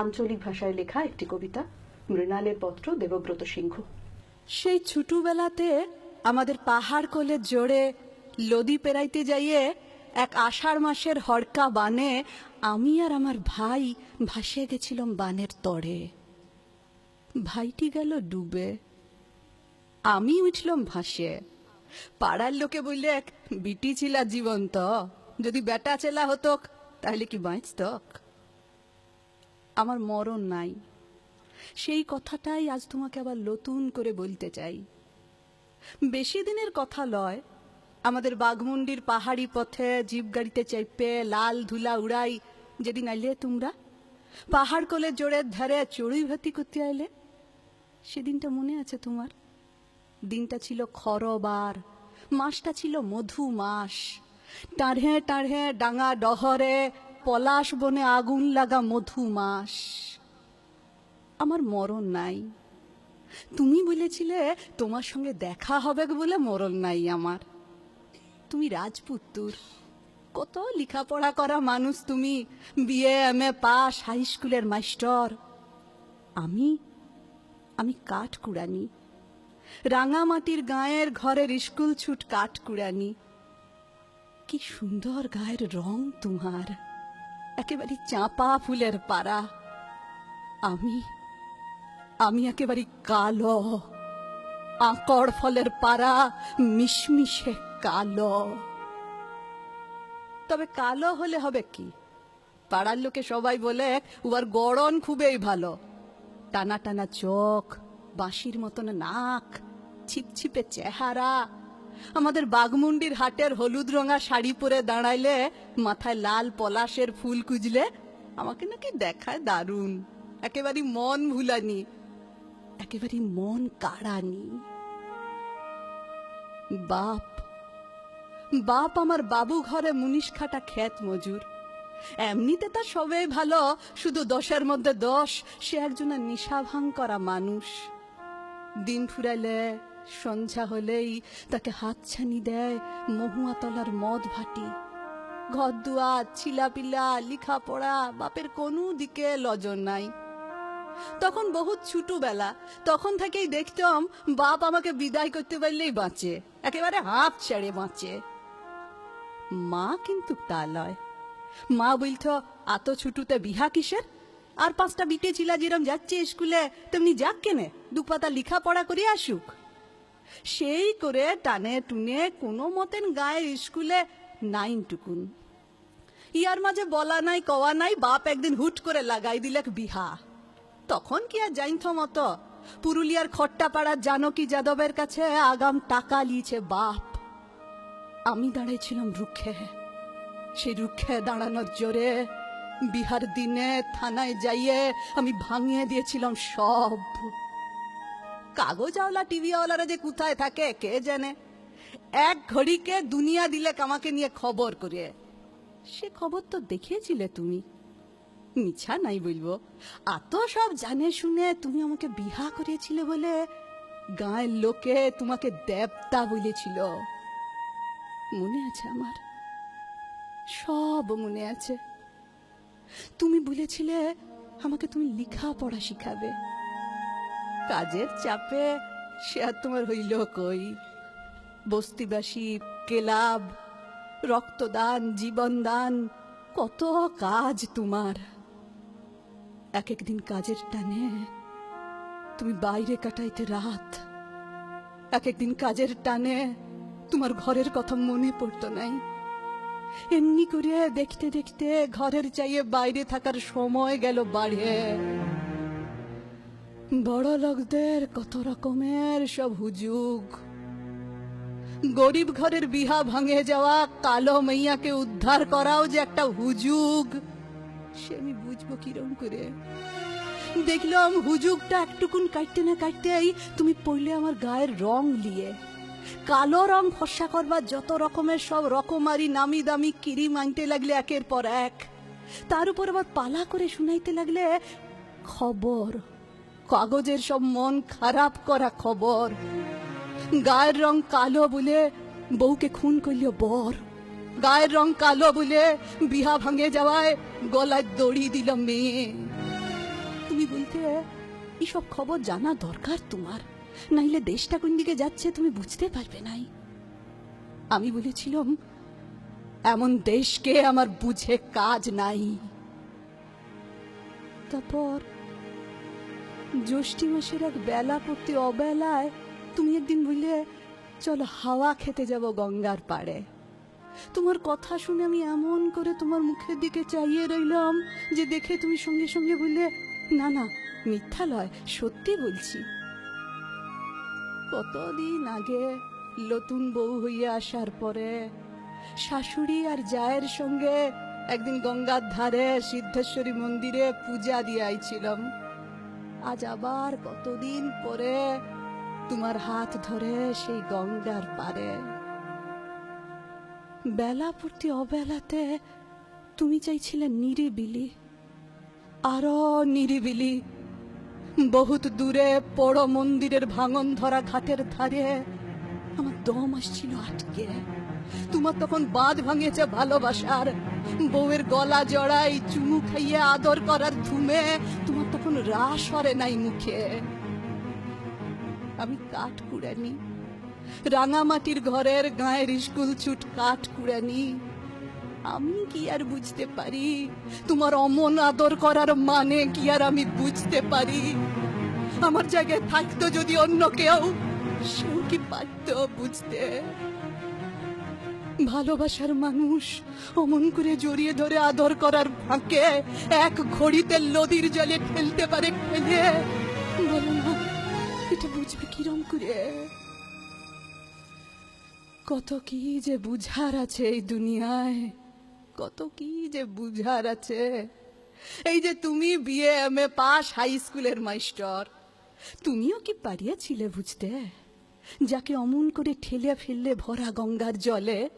আঞ্চলিক ভাষায় লেখা একটি কবিতা, মৃণালের পত্র দেবব্রত সিংহ। সেই ছোটবেলাতে আমাদের পাহাড় কোলে জোরে লদি পেরাইতে যাইয়ে এক আষাঢ় মাসের হড়কা বানে আমি আর আমার ভাই ভাসিয়ে গেছিলাম বানের তরে। ভাইটি গেল ডুবে। আমি উঠলাম ভাসে পাড়ার লোকে বললে, এক বিটি ছিলা জীবন্ত, যদি বেটা চেলা হতক, তাহলে কি বাঁচতক? আমার মরণ নাই। সেই কথাটাই আজ তোমাকে আবার নতুন করে বলতে চাই। বেশি দিনের কথা লয়, আমাদের বাঘমুন্ডির পাহাড়ি পথে জিপ গাড়িতে চেপে লাল ধুলা উড়াই যেদিন আইলে তোমরা? পাহাড় কোলে জোরের ধারে চড়ুই ভাতি করতে আইলে? সেদিনটা মনে আছে তোমার? দিনটা ছিল খরবার, মাসটা ছিল মধু মাস টাঢ়ে টাঢ়ে ডাঙা ডহরে পলাশ বনে আগুন লাগা মধু মাস। আমার মরণ নাই। তুমি বলেছিলে তোমার সঙ্গে দেখা হবে বলে মরণ নাই আমার। তুমি রাজপুত্তুর। কত লেখাপড়া করা মানুষ তুমি। B A M, A pass, high স্কুলের মাস্টার। আমি আমি কাঠ কুড়ানি রাঙামাটির গায়ের ঘরের স্কুল ছুট কাঠ কুড়ানি কি সুন্দর গায়ের রং তোমার। একেবারে চাঁপা ফুলের পাড়া। আমি আমি একেবারে কালো। আঁকড় ফলের পাড়া মিশমিশে কালো। তবে কালো হলে হবে কি? পাড়ার লোকে সবাই বলে উবার গড়ন খুবই ভালো। টানা টানা চোখ, বাঁশির মতন নাক, ছিপছিপে চেহারা আমাদের বাগমুন্ডির হাটের হলুদ রঙা শাড়ি পরে দাঁড়াইলে মাথায় লাল পলাশের ফুল কুজলে আমাকে নাকি দেখায় দারুণ। একেবারে মন ভুলানি, একেবারে মন কাড়ানি। বাপ বাপ আমার বাবু ঘরে মুনিশ খাটা ক্ষেত মজুর। এমনিতে তা সবে ভালো, শুধু দশের মধ্যে দশ, সে একজনের নিশা ভাঙ করা মানুষ। দিন ফুরাইলে সন্ধ্যা হলেই তাকে হাতছানি দেয় মহুয়া তলার মদ ভাটি। ঘর দুয়ার ছিলাপিলা, লিখাপড়া, বাপের কোনো দিকে লজন নাই। তখন বহুত ছোটবেলা, তখন থেকেই দেখতাম বাপ আমাকে বিদায় করতে পারলেই বাঁচে, একেবারে হাফ ছেড়ে বাঁচে। মা কিন্তু তা লয়। মা বলতো, এত ছুটুতে বিহা কিসের? আর পাঁচটা বিটে ছিলা যেরম যাচ্ছে স্কুলে, তেমনি যাক কেনে, দুপাতা লিখা পড়া করে আসুক। সেই করে টানে টুনে কোনো মতেন গায়ের স্কুলে নাইন টুকুন। ইয়ার মাঝে বলা নাই, কওয়া নাই, বাপ একদিন হুট করে লাগাই দিলেক বিহা। তখন কি আর জাইনথ মতো? পুরুলিয়ার খট্টাপাড়ার জানকী যাদবের কাছে আগাম টাকা লিয়েছে বাপ। আমি দাঁড়াইছিলাম রুক্ষে। সেই রুক্ষে দাঁড়ানোর জোরে বিহার দিনে থানায় যাইয়ে আমি ভাঙিয়ে দিয়েছিলাম সব। কাগজওয়ালা, টিভিওয়ালারা যে কোথায় থাকে, কে জানে? এক ঘড়িকে দুনিয়া দিলে আমাকে নিয়ে খবর করে। সে খবর তো দেখিয়েছিলে তুমি। মিছা নাই বলব। এত সব জানে শুনে তুমি আমাকে বিহা করিয়েছিলে বলে গায়ের লোকে তোমাকে দেবতা বলেছিল। মনে আছে আমার? সব মনে আছে। তুমি বলেছিলে আমাকে তুমি লেখা পড়া শিখাবে। কাজের চাপে সে আর তোমার হইল কই? বস্তিবাসী, ক্লাব, রক্তদান, জীবনদান, কত কাজ তোমার। এক একদিন কাজের টানে তুমি বাইরে কাটাইতে রাত। এক একদিন কাজের টানে তোমার ঘরের কথা মনে পড়তো নাই। এমনি করে দেখতে দেখতে ঘরের চাইয়ে বাইরে থাকার সময় গেল বাড়ে বড় লোকদের কত রকমের সব হুজুগ। গরিব ঘরের বিহা ভাঙে যাওয়া কালো মাইয়াকে উদ্ধার করাও যে একটা হুজুগ, সে আমি বুঝব কিরম করে। দেখলাম হুজুগটা একটুকুন কাটতে না কাটতেই তুমি পড়লে আমার গায়ের রং লিয়ে। কালো রং ফর্সা করবার যত রকমের সব রকমারি নামি দামি কিরিম আনতে লাগলে একের পর এক। তার উপর আবার পালা করে শুনাইতে লাগলে খবর। কাগজের সব মন খারাপ করা খবর। গায়ের রং কালো বলে বউকে খুন করল বর। গায়ের রং কালো বলে বিহা ভাঙে যাওয়ায় গলায় দড়ি দিল মেয়ে। তুমি বলতে, এসব খবর জানা দরকার তোমার। নাইলে দেশটা কোন দিকে যাচ্ছে তুমি বুঝতে পারবে নাই। আমি বলেছিলাম, এমন দেশকে আমার বুঝে কাজ নাই। তারপর জ্যৈষ্ঠী মাসের এক বেলা প্রতি অবেলায় তুমি একদিন বললে, চলো হাওয়া খেতে যাব গঙ্গার পাড়ে। তোমার কথা শুনে আমি এমন করে তোমার মুখের দিকে চাইয়ে রইলাম যে দেখে তুমি সঙ্গে সঙ্গে বললে, না না, মিথ্যা লয়, সত্যি বলছি। কতদিন আগে নতুন বউ হইয়া আসার পরে শাশুড়ি আর জায়ের সঙ্গে একদিন গঙ্গার ধারে সিদ্ধেশ্বরী মন্দিরে পূজা দিয়ে আইছিলাম আজ আবার কতদিন পরে তোমার হাত ধরে সেই গঙ্গার পারে। বেলা পূর্তি অবেলাতে তুমি চাইছিলে নিরিবিলি, আরও নিরিবিলি। বহুত দূরে বড় মন্দিরের ভাঙন ধরা ঘাটের ধারে। আমার দম আসছিল আটকে। তোমার তখন বাঁধ ভাঙিয়েছে ভালোবাসার। বউয়ের গলা জড়াই চুমু খাইয়ে আদর করার ধুমে তখন রাস হরে নাই মুখে। আমি কাঠ কুড়ানি রাঙামাটির ঘরের গায়ের স্কুল ছুট কাঠ কুড়ানি। আমি কি আর বুঝতে পারি? তোমার অমন আদর করার মানে কি আর আমি বুঝতে পারি? আমার জায়গায় থাকতো যদি অন্য কেউ সেও কি পারত বুঝতে। ভালোবাসার মানুষ অমন করে জড়িয়ে ধরে আদর করার ফাঁকে এক ঘড়িতে নদীর জলে ঠেলতে পারে ফেলে বলো না, এটা বুঝবে কিরম করে? কত কি যে বুঝার আছে এই দুনিয়ায়, কত কি যে বুঝার আছে। এই যে তুমি B A M A pass high স্কুলের মাস্টার তুমিও কি পারিয়াছিলে বুঝতে? যাকে অমন করে ঠেলে ফেললে ভরা গঙ্গার জলে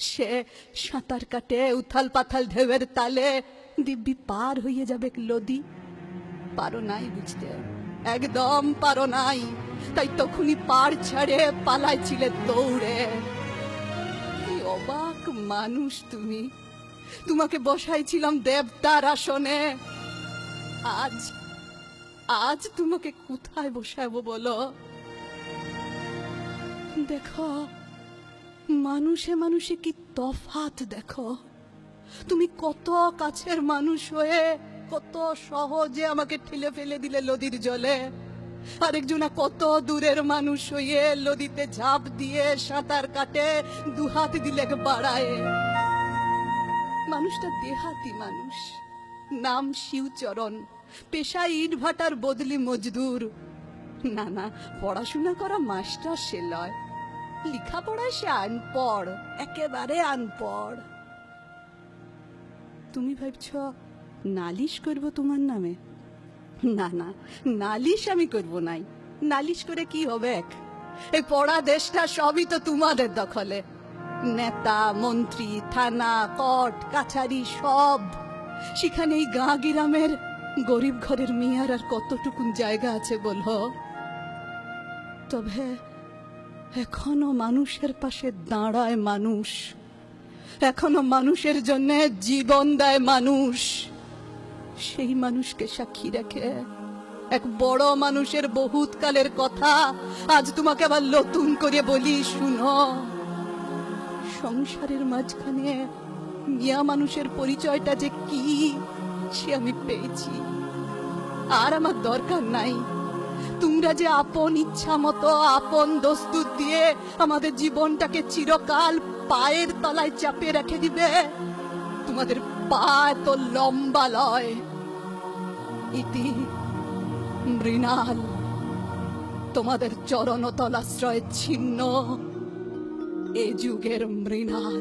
সে সাঁতার কাটে, উথাল পাথাল ঢেউয়ের তালে, দিব্যি পার হইয়ে যাবে লদি পারো নাই বুঝতে? একদম পারো নাই। তাই তখনই পার ছাড়ে পালাইছিলে দৌড়ে। অবাক মানুষ তুমি। তোমাকে বসাইছিলাম দেবতার আসনে। আজ আজ তোমাকে কোথায় বসাবো বলো? দেখো মানুষে মানুষে কি তফাত দেখো? তুমি কত কাছের মানুষ হয়ে কত সহজে আমাকে ঠেলে ফেলে দিলে নদীর জলে। আরেকজনা কত দূরের মানুষ হয়ে নদীতে ঝাঁপ দিয়ে সাঁতার কাটে, দুহাত দিলে বাড়ায়। মানুষটা দেহাতি মানুষ। নাম শিবচরণ পেশা ইট ভাটার বদলি মজদুর। না না, পড়াশোনা করা মাস্টার সে লয়। লেখাপড়ায় সে আনপড় একেবারে আনপড় তুমি ভাবছ, নালিশ করব তোমার নামে? না না, নালিশ আমি করব নাই। নালিশ করে কি হবে এক? এই পড়া দেশটা সবই তো তোমাদের দখলে। নেতা, মন্ত্রী, থানা কট কাছারি, সব। সেখানে এই গাঁ গিরামের গরিব ঘরের মেয়ার আর কতটুকুন জায়গা আছে বলো? তবে এখনও মানুষের পাশে দাঁড়ায় মানুষ। এখনও মানুষের জন্য জীবন দেয় মানুষ। সেই মানুষকে সাক্ষী রেখে এক বড় মানুষের বহুত কালের কথা আজ তোমাকে আবার নতুন করে বলি, শুনো। সংসারের মাঝখানে মিয়া মানুষের পরিচয়টা যে কি, সে আমি পেয়েছি। আর আমার দরকার নাই। তোমরা যে আপন ইচ্ছা মতো, আপন দস্তুর দিয়ে আমাদের জীবনটাকে চিরকাল পায়ের তলায় চাপে রেখে দিবে, তোমাদের পা এত লম্বা লয়। মৃণাল, তোমাদের চরণতলাশ্রয় ছিন্ন, এ যুগের মৃণাল।